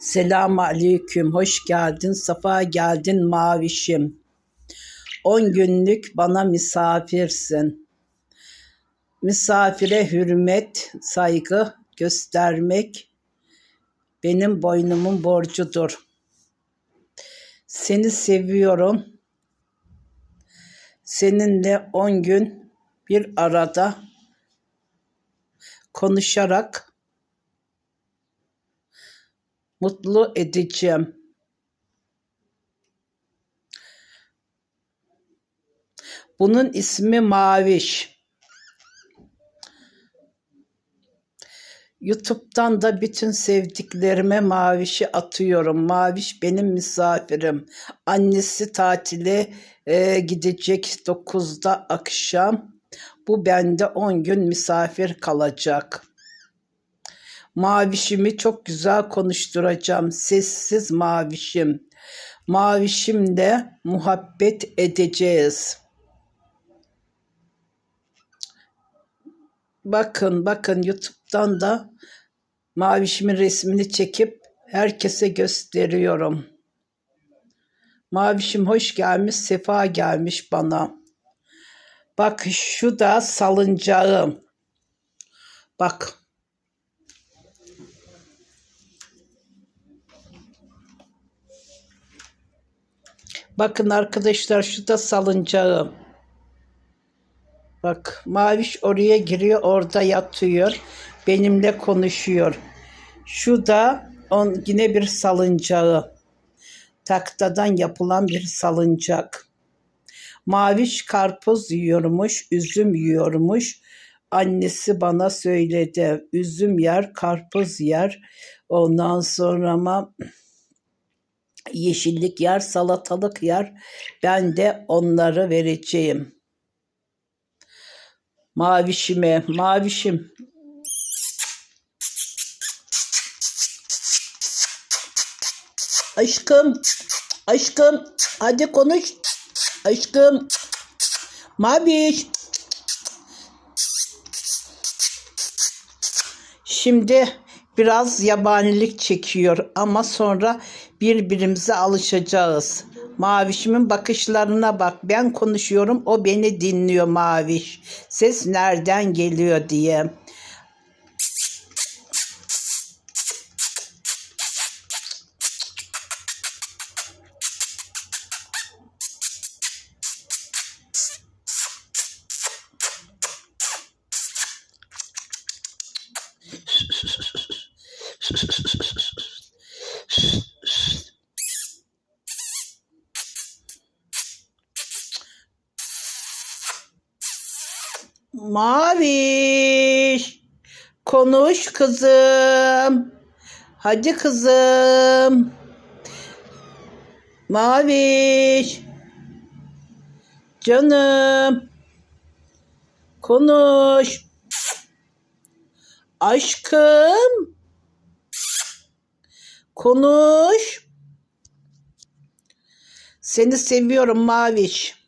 Selamun aleyküm, hoş geldin, safa geldin mavişim. On günlük bana misafirsin. Misafire hürmet, saygı göstermek benim boynumun borcudur. Seni seviyorum. Seninle on gün bir arada konuşarak mutlu edeceğim. Bunun ismi Maviş. YouTube'dan da bütün sevdiklerime Maviş'i atıyorum. Maviş benim misafirim. Annesi tatile e, gidecek 9'da akşam. Bu bende 10 gün misafir kalacak. Mavişimi çok güzel konuşturacağım. Sessiz mavişim. Mavişimle muhabbet edeceğiz. Bakın bakın YouTube'dan da Mavişimin resmini çekip herkese gösteriyorum. Mavişim hoş gelmiş, sefa gelmiş bana. Bak şu da salıncağım. Bak. Bakın arkadaşlar şu da salıncağım. Bak Maviş oraya giriyor orada yatıyor. Benimle konuşuyor. Şu da on, yine bir salıncağı. Taktadan yapılan bir salıncak. Maviş karpuz yiyormuş, üzüm yiyormuş. Annesi bana söyledi. Üzüm yer, karpuz yer. Ondan sonra ama yeşillik yer, salatalık yer. Ben de onları vereceğim. Mavişime, mavişim. Aşkım, aşkım, hadi konuş. Aşkım, maviş. Şimdi biraz yabanilik çekiyor ama sonra birbirimize alışacağız. Mavişimin bakışlarına bak. Ben konuşuyorum, o beni dinliyor Maviş. Ses nereden geliyor diye. Maviş. Konuş kızım. Hadi kızım. Maviş. Canım. Konuş. Aşkım. Konuş. Seni seviyorum Maviş.